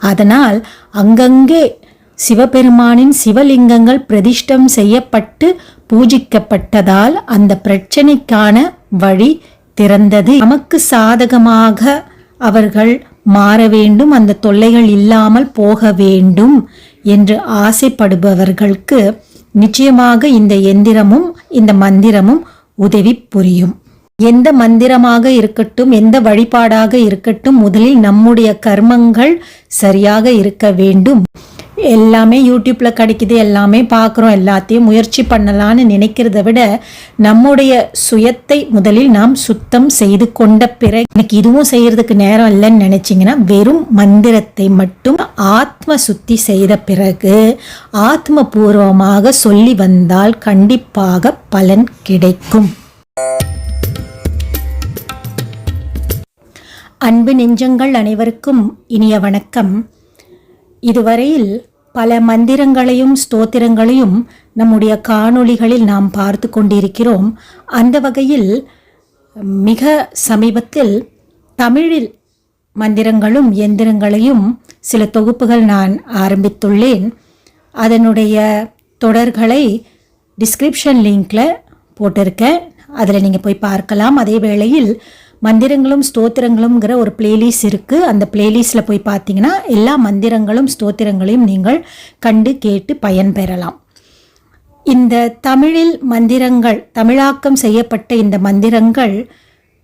அதனால் அங்கங்கே சிவபெருமானின் சிவலிங்கங்கள் பிரதிஷ்டம் செய்யப்பட்டு பூஜிக்கப்பட்டதால் அந்த பிரச்சனைக்கான வழி திறந்தது. நமக்கு சாதகமாக அவர்கள் மாற வேண்டும் அந்த தொல்லைகள் இல்லாமல் போக வேண்டும் என்று ஆசைப்படுபவர்களுக்கு நிச்சயமாக இந்த எந்திரமும் இந்த மந்திரமும் உதவி புரியும். எந்த மந்திரமாக இருக்கட்டும் எந்த வழிபாடாக இருக்கட்டும் முதலில் நம்முடைய கர்மங்கள் சரியாக இருக்க வேண்டும். எல்லாமே யூடியூப்பில் கிடைக்குது எல்லாமே பார்க்குறோம் எல்லாத்தையும் முயற்சி பண்ணலான்னு நினைக்கிறத விட நம்முடைய சுயத்தை முதலில் நாம் சுத்தம் செய்து கொண்ட பிறகு எனக்கு இதுவும் செய்கிறதுக்கு நேரம் இல்லைன்னு நினச்சிங்கன்னா வெறும் மந்திரத்தை மட்டும் ஆத்ம சுத்தி செய்த பிறகு ஆத்மபூர்வமாக சொல்லி வந்தால் கண்டிப்பாக பலன் கிடைக்கும். அன்பு நெஞ்சங்கள் அனைவருக்கும் இனிய வணக்கம். இதுவரையில் பல மந்திரங்களையும் ஸ்தோத்திரங்களையும் நம்முடைய காணொளிகளில் நாம் பார்த்து கொண்டிருக்கிறோம். அந்த வகையில் மிக சமீபத்தில் தமிழில் மந்திரங்களும் எந்திரங்களையும் சில தொகுப்புகள் நான் ஆரம்பித்துள்ளேன். அதனுடைய தொடர்களை டிஸ்கிரிப்ஷன் லிங்க்ல போட்டிருக்கேன். அதில் நீங்கள் போய் பார்க்கலாம். அதே வேளையில் மந்திரங்களும் ஸ்தோத்திரங்களும்ங்கிற ஒரு பிளேலிஸ்ட் இருக்குது அந்த பிளேலிஸ்டில் போய் பார்த்தீங்கன்னா எல்லா மந்திரங்களும் ஸ்தோத்திரங்களையும் நீங்கள் கண்டு கேட்டு பயன்பெறலாம் இந்த தமிழில் மந்திரங்கள் தமிழாக்கம் செய்யப்பட்ட இந்த மந்திரங்கள்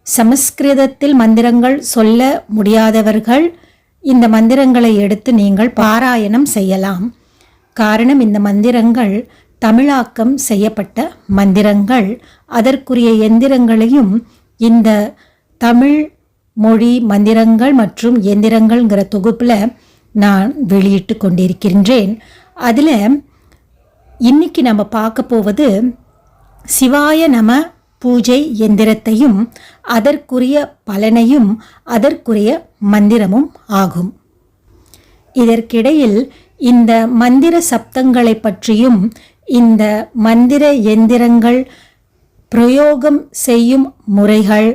சமஸ்கிருதத்தில் மந்திரங்கள் சொல்ல முடியாதவர்கள் இந்த மந்திரங்களை எடுத்து நீங்கள் பாராயணம் செய்யலாம். காரணம் இந்த மந்திரங்கள் தமிழாக்கம் செய்யப்பட்ட மந்திரங்கள். அதற்குரிய எந்திரங்களையும் இந்த தமிழ் மொழி மந்திரங்கள் மற்றும் எந்திரங்கள்ங்கிற தொகுப்பில் நான் வெளியிட்டு கொண்டிருக்கின்றேன். அதில் இன்னைக்கு நம்ம பார்க்க போவது சிவாய நம பூஜை எந்திரத்தையும் அதற்குரிய பலனையும் அதற்குரிய மந்திரமும் ஆகும். இதற்கிடையில் இந்த மந்திர சப்தங்களை பற்றியும் இந்த மந்திர எந்திரங்கள் பிரயோகம் செய்யும் முறைகள்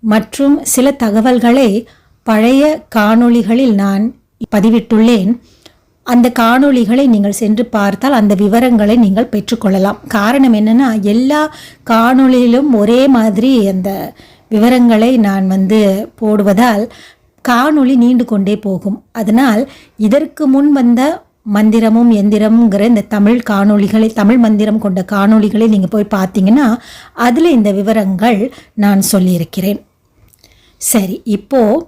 மற்றும் சில தகவல்களை பழைய காணொளிகளில் நான் பதிவிட்டுள்ளேன். அந்த காணொளிகளை நீங்கள் சென்று பார்த்தால் அந்த விவரங்களை நீங்கள் பெற்றுக்கொள்ளலாம். காரணம் என்னன்னா எல்லா காணொளியிலும் ஒரே மாதிரி அந்த விவரங்களை நான் வந்து போடுவதால் காணொளி நீண்டு கொண்டே போகும். அதனால் இதற்கு முன் வந்த மந்திரமும் எந்திரம்ங்கிற இந்த தமிழ் காணொளிகளை தமிழ் மந்திரம் கொண்ட காணொளிகளை நீங்கள் போய் பார்த்தீங்கன்னா அதில் இந்த விவரங்கள் நான் சொல்லியிருக்கிறேன். சரி இப்போது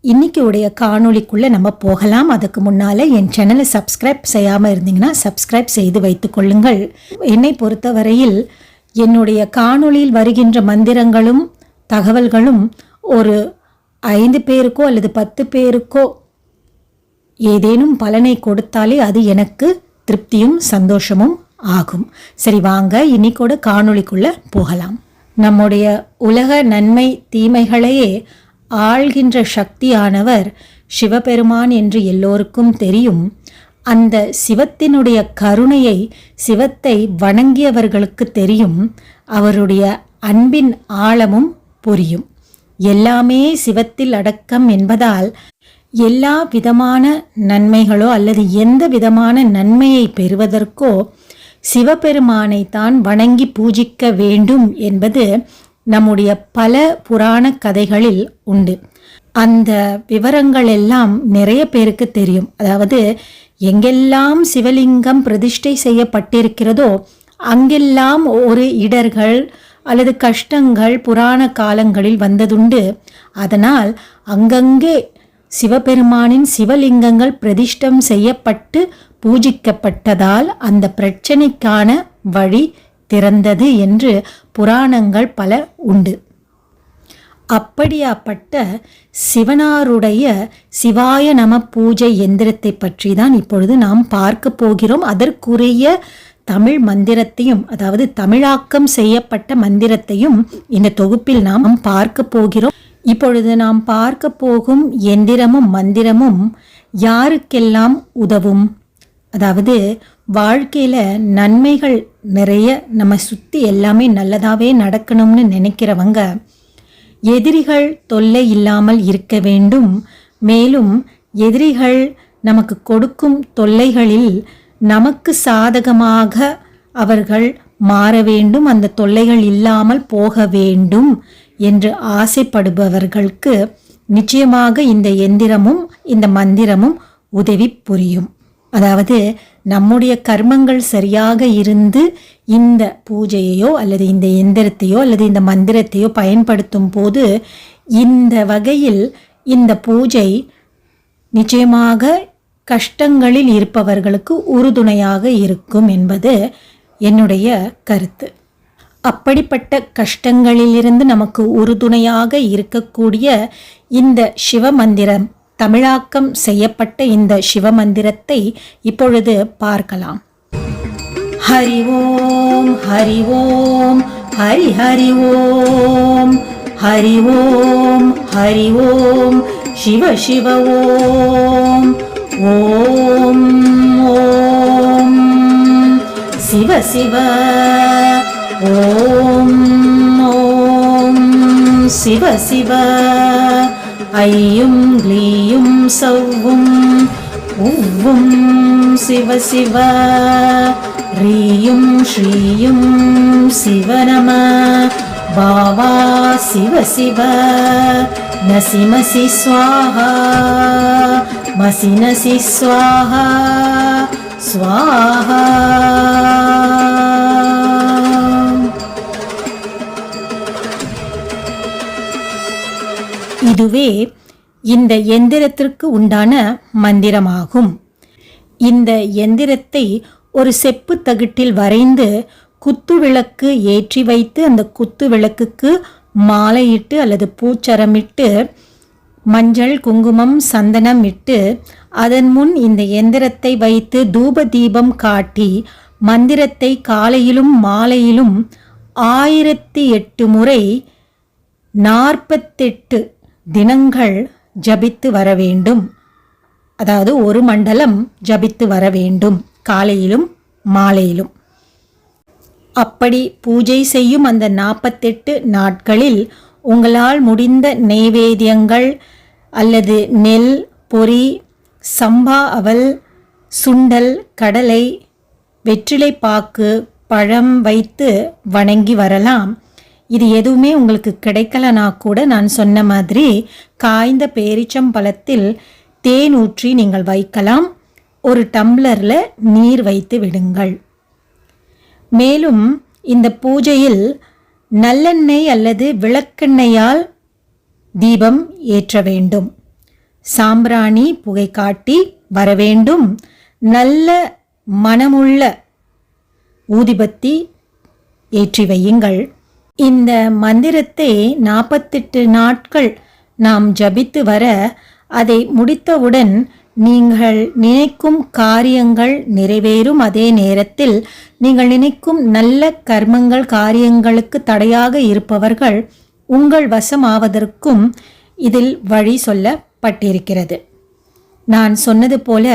இன்னைக்கு உடைய காணொளிக்குள்ளே நம்ம போகலாம். அதுக்கு முன்னால் என் சேனலை சப்ஸ்கிரைப் செய்யாமல் இருந்தீங்கன்னா சப்ஸ்கிரைப் செய்து வைத்துக்கொள்ளுங்கள் என்னை பொறுத்தவரையில் என்னுடைய காணொளியில் வருகின்ற மந்திரங்களும் தகவல்களும் ஒரு ஐந்து பேருக்கோ அல்லது பத்து பேருக்கோ ஏதேனும் பலனை கொடுத்தாலே அது எனக்கு திருப்தியும் சந்தோஷமும் ஆகும். சரி வாங்க இன்னைக்கோட காணொளிக்குள்ள போகலாம். நம்முடைய உலக நன்மை தீமைகளையே ஆள்கின்ற சக்தியானவர் சிவபெருமான் என்று எல்லோருக்கும் தெரியும். அந்த சிவத்தினுடைய கருணையை சிவத்தை வணங்கியவர்களுக்கு தெரியும். அவருடைய அன்பின் ஆழமும் புரியும். எல்லாமே சிவத்தில் அடக்கம் என்பதால் எல்லா விதமான நன்மைகளோ அல்லது எந்த விதமான நன்மையை பெறுவதற்கோ சிவபெருமானை தான் வணங்கி பூஜிக்க வேண்டும் என்பது நம்முடைய பல புராண கதைகளில் உண்டு. அந்த விவரங்கள் எல்லாம் நிறைய பேருக்கு தெரியும். அதாவது எங்கெல்லாம் சிவலிங்கம் பிரதிஷ்டை செய்யப்பட்டிருக்கிறதோ அங்கெல்லாம் ஒரு இடர்கள் அல்லது கஷ்டங்கள் புராண காலங்களில் வந்ததுண்டு. அதனால் அங்கங்கே சிவபெருமானின் சிவலிங்கங்கள் பிரதிஷ்டம் செய்யப்பட்டு பூஜிக்கப்பட்டதால் அந்த பிரச்சனைக்கான வழி திறந்தது என்று புராணங்கள் பல உண்டு. அப்படியாப்பட்ட சிவனாருடைய சிவாய நம பூஜை எந்திரத்தை பற்றி தான் இப்பொழுது நாம் பார்க்க போகிறோம். அதற்குரிய தமிழ் மந்திரத்தையும் அதாவது தமிழாக்கம் செய்யப்பட்ட மந்திரத்தையும் இந்த தொகுப்பில் நாம் பார்க்க போகிறோம். இப்பொழுது நாம் பார்க்க போகும் எந்திரமும் மந்திரமும் யாருக்கெல்லாம் உதவும்? அதாவது வாழ்க்கையில் நன்மைகள் நிறைய நம்ம சுற்றி எல்லாமே நல்லதாகவே நடக்கணும்னு நினைக்கிறவங்க எதிரிகள் தொல்லை இல்லாமல் இருக்க வேண்டும். மேலும் எதிரிகள் நமக்கு கொடுக்கும் தொல்லைகளில் நமக்கு சாதகமாக அவர்கள் மாற வேண்டும். அந்த தொல்லைகள் இல்லாமல் போக வேண்டும். என்று ஆசைப்படுபவர்களுக்கு நிச்சயமாக இந்த எந்திரமும் இந்த மந்திரமும் உதவி புரியும். அதாவது நம்முடைய கர்மங்கள் சரியாக இருந்து இந்த பூஜையையோ அல்லது இந்த எந்திரத்தையோ அல்லது இந்த மந்திரத்தையோ பயன்படுத்தும் போது இந்த வகையில் இந்த பூஜை நிச்சயமாக கஷ்டங்களில் இருப்பவர்களுக்கு உறுதுணையாக இருக்கும் என்பது என்னுடைய கருத்து. அப்படிப்பட்ட கஷ்டங்களிலிருந்து நமக்கு உறுதுணையாக இருக்கக்கூடிய இந்த சிவமந்திரம் தமிழாக்கம் செய்யப்பட்ட இந்த சிவமந்திரத்தை இப்பொழுது பார்க்கலாம். ஹரி ஓம் ஹரி ஓம் ஹரி ஹரி ஓம் ஹரி ஓம் ஹரி ஓம் சிவ சிவ ஓம் ஓம் ஓம் சிவ சிவ शिव शिव। ऐयुं ग्लीयुं सौः उव्वुं शिव शिव। ह्रीयुं श्रीयुं शिव नम। बावा शिव शिव। नसि मसि स्वाहा मसि नसि स्वाहा। स्वाहा। இதுவே இந்த எந்திரத்திற்கு உண்டான மந்திரமாகும். இந்த எந்திரத்தை ஒரு செப்பு தகிட்டில் வரைந்து குத்து விளக்கு ஏற்றி வைத்து அந்த குத்து விளக்குக்கு மாலையிட்டு அல்லது பூச்சரமிட்டு மஞ்சள் குங்குமம் சந்தனம் இட்டு அதன் முன் இந்த எந்திரத்தை வைத்து தூப தீபம் காட்டி மந்திரத்தை காலையிலும் மாலையிலும் ஆயிரத்தி எட்டு முறை நாற்பத்தெட்டு தினங்கள் ஜபித்து வர வேண்டும் அதாவது ஒரு மண்டலம் ஜபித்து வர வேண்டும் காலையிலும் மாலையிலும். அப்படி பூஜை செய்யும் அந்த நாற்பத்தெட்டு நாட்களில் உங்களால் முடிந்த நெய்வேதியங்கள் அல்லது நெல் பொரி சம்பா அவல் சுண்டல் கடலை வெற்றிலை பாக்கு பழம் வைத்து வணங்கி வரலாம். இது எதுவுமே உங்களுக்கு கிடைக்கலனா கூட நான் சொன்ன மாதிரி காய்ந்த பேரிச்சம் பழத்தில் தேன் ஊற்றி நீங்கள் வைக்கலாம். ஒரு டம்ளரில் நீர் வைத்து விடுங்கள். மேலும் இந்த பூஜையில் நல்லெண்ணெய் அல்லது விளக்கெண்ணெயால் தீபம் ஏற்ற வேண்டும். சாம்பிராணி புகை காட்டி வர வேண்டும். நல்ல மனமுள்ள ஊதிபத்தி ஏற்றி வையுங்கள். இந்த மந்திரத்தை நாற்பத்தெட்டு நாட்கள் நாம் ஜபித்து வர அதை முடித்தவுடன் நீங்கள் நினைக்கும் காரியங்கள் நிறைவேறும். அதே நேரத்தில் நீங்கள் நினைக்கும் நல்ல கர்மங்கள் காரியங்களுக்கு தடையாக இருப்பவர்கள் உங்கள் வசமாவதற்கும் இதில் வழி சொல்லப்பட்டிருக்கிறது. நான் சொன்னது போல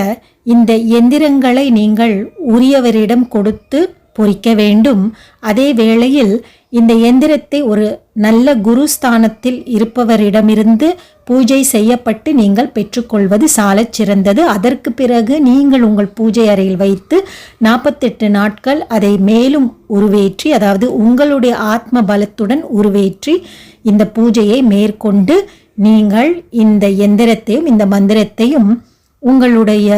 இந்த எந்திரங்களை நீங்கள் உரியவரிடம் கொடுத்து பொறிக்க வேண்டும். அதே வேளையில் இந்த எந்திரத்தை ஒரு நல்ல குருஸ்தானத்தில் இருப்பவரிடமிருந்து பூஜை செய்யப்பட்டு நீங்கள் பெற்றுக்கொள்வது சாலச் சிறந்தது. அதற்கு பிறகு நீங்கள் உங்கள் பூஜை அறையில் வைத்து நாற்பத்தெட்டு நாட்கள் அதை மேலும் உருவேற்றி அதாவது உங்களுடைய ஆத்ம பலத்துடன் உருவேற்றி இந்த பூஜையை மேற்கொண்டு நீங்கள் இந்த எந்திரத்தையும் இந்த மந்திரத்தையும் உங்களுடைய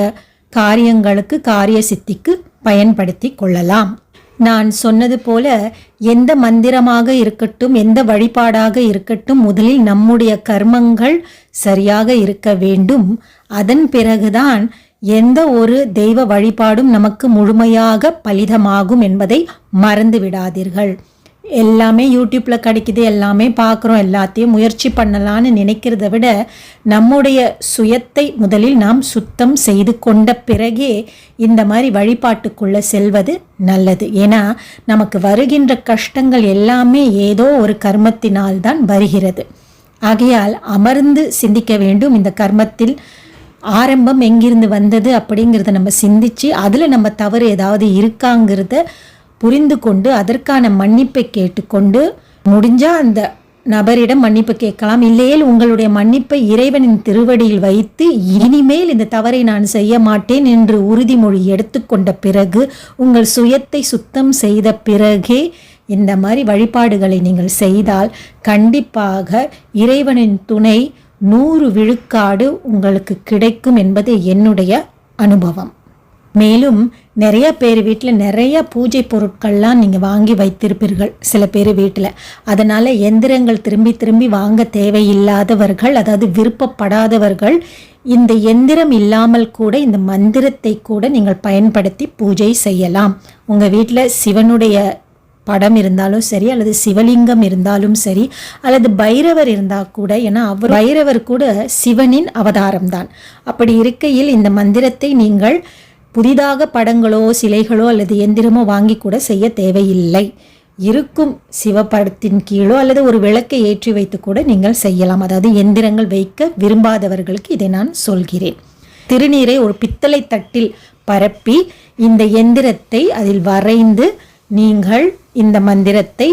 காரியங்களுக்கு காரிய சித்திக்கு பயன்படுத்தி கொள்ளலாம். நான் சொன்னது போல எந்த மந்திரமாக இருக்கட்டும் எந்த வழிபாடாக இருக்கட்டும் முதலில் நம்முடைய கர்மங்கள் சரியாக இருக்க வேண்டும். அதன் பிறகுதான் எந்த ஒரு தெய்வ வழிபாடும் நமக்கு முழுமையாக பலிதமாகும் என்பதை மறந்து விடாதீர்கள் எல்லாமே யூடியூப்பில் கிடைக்குது எல்லாமே பார்க்குறோம் எல்லாத்தையும் முயற்சி பண்ணலான்னு நினைக்கிறத விட நம்முடைய சுயத்தை முதலில் நாம் சுத்தம் செய்து கொண்ட பிறகே இந்த மாதிரி வழிபாட்டுக்குள்ளே செல்வது நல்லது. ஏன்னா நமக்கு வருகின்ற கஷ்டங்கள் எல்லாமே ஏதோ ஒரு கர்மத்தினால் தான் வருகிறது. ஆகையால் அமர்ந்து சிந்திக்க வேண்டும். இந்த கர்மத்தில் ஆரம்பம் எங்கிருந்து வந்தது அப்படிங்கிறத நம்ம சிந்திச்சு அதில் நம்ம தவறு ஏதாவது இருக்காங்கிறத புரிந்து கொண்டு அதற்கான மன்னிப்பை கேட்டுக்கொண்டு முடிஞ்சால் அந்த நபரிடம் மன்னிப்பு கேட்கலாம். இல்லையேல் உங்களுடைய மன்னிப்பை இறைவனின் திருவடியில் வைத்து இனிமேல் இந்த தவறை நான் செய்ய மாட்டேன் என்று உறுதிமொழி எடுத்துக்கொண்ட பிறகு உங்கள் சுயத்தை சுத்தம் செய்த பிறகே இந்த மாதிரி வழிபாடுகளை நீங்கள் செய்தால் கண்டிப்பாக இறைவனின் துணை நூறு விழுக்காடு உங்களுக்கு கிடைக்கும் என்பது என்னுடைய அனுபவம். மேலும் நிறைய பேர் வீட்டில் நிறைய பூஜை பொருட்கள்லாம் நீங்கள் வாங்கி வைத்திருப்பீர்கள் சில பேர் வீட்டில் அதனால் எந்திரங்கள் திரும்பி திரும்பி வாங்க தேவையில்லாதவர்கள் அதாவது விருப்பப்படாதவர்கள் இந்த எந்திரம் இல்லாமல் கூட இந்த மந்திரத்தை கூட நீங்கள் பயன்படுத்தி பூஜை செய்யலாம். உங்கள் வீட்டில் சிவனுடைய படம் இருந்தாலும் சரி அல்லது சிவலிங்கம் இருந்தாலும் சரி அல்லது பைரவர் இருந்தால் கூட ஏன்னா அவர் பைரவர் கூட சிவனின் அவதாரம் தான் அப்படி இருக்கையில் இந்த மந்திரத்தை நீங்கள் புதிதாக படங்களோ சிலைகளோ அல்லது எந்திரமோ வாங்கி கூட செய்ய தேவையில்லை. இருக்கும் சிவப்படத்தின் கீழோ அல்லது ஒரு விளக்கை ஏற்றி வைத்து கூட நீங்கள் செய்யலாம். அதாவது எந்திரங்கள் வைக்க விரும்பாதவர்களுக்கு இதை நான் சொல்கிறேன். திருநீரை ஒரு பித்தளை தட்டில் பரப்பி இந்த எந்திரத்தை அதில் வரைந்து நீங்கள் இந்த மந்திரத்தை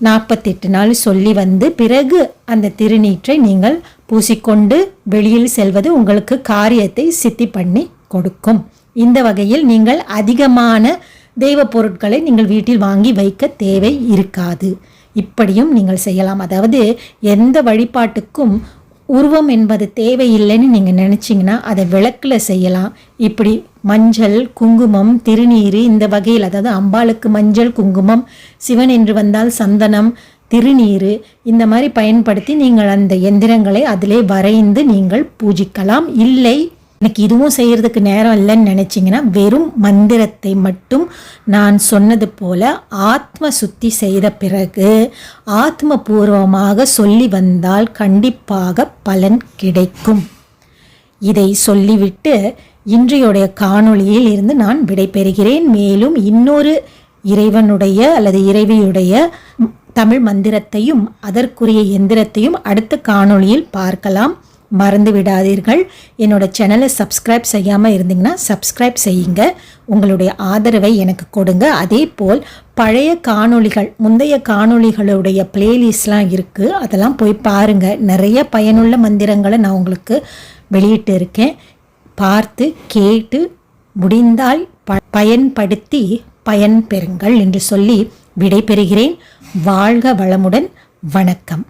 நாற்பத்தெட்டு நாள் சொல்லி வந்து பிறகு அந்த திருநீற்றை நீங்கள் பூசிக்கொண்டு வெளியில் செல்வது உங்களுக்கு காரியத்தை சித்தி பண்ணி கொடுக்கும். இந்த வகையில் நீங்கள் அதிகமான தெய்வ பொருட்களை நீங்கள் வீட்டில் வாங்கி வைக்க தேவை இருக்காது. இப்படியும் நீங்கள் செய்யலாம். அதாவது எந்த வழிபாட்டுக்கும் உருவம் என்பது தேவையில்லைன்னு நீங்கள் நினச்சிங்கன்னா அதை விளக்கில் செய்யலாம். இப்படி மஞ்சள் குங்குமம் திருநீர் இந்த வகையில் அதாவது அம்பாளுக்கு மஞ்சள் குங்குமம் சிவன் என்று வந்தால் சந்தனம் திருநீர் இந்த மாதிரி பயன்படுத்தி நீங்கள் அந்த எந்திரங்களை அதிலே வரைந்து நீங்கள் பூஜிக்கலாம். இல்லை எனக்கு இதுவும் செய்கிறதுக்கு நேரம் இல்லைன்னு நினச்சிங்கன்னா வெறும் மந்திரத்தை மட்டும் நான் சொன்னது போல ஆத்ம சுத்தி செய்த பிறகு ஆத்மபூர்வமாக சொல்லி வந்தால் கண்டிப்பாக பலன் கிடைக்கும். இதை சொல்லிவிட்டு இன்றையுடைய காணொளியில் இருந்து நான் விடைபெறுகிறேன் மேலும் இன்னொரு இறைவனுடைய அல்லது இறைவியுடைய தமிழ் மந்திரத்தையும் அதற்குரிய எந்திரத்தையும் அடுத்த காணொளியில் பார்க்கலாம். மறந்து விடாதீர்கள். என்னோட சேனலை சப்ஸ்கிரைப் செய்யாமல் இருந்தீங்கன்னா சப்ஸ்கிரைப் செய்யுங்க. உங்களுடைய ஆதரவை எனக்கு கொடுங்க. அதே போல் பழைய காணொளிகள் முந்தைய காணொளிகளுடைய பிளேலிஸ்ட்லாம் இருக்குது அதெல்லாம் போய் பாருங்கள் நிறைய பயனுள்ள மந்திரங்களை நான் உங்களுக்கு வெளியிட்டு இருக்கேன். பார்த்து கேட்டு முடிந்தால் ப பயன்படுத்தி பயன் பெறுங்கள் என்று சொல்லி விடைபெறுகிறேன். வாழ்க வளமுடன். வணக்கம்.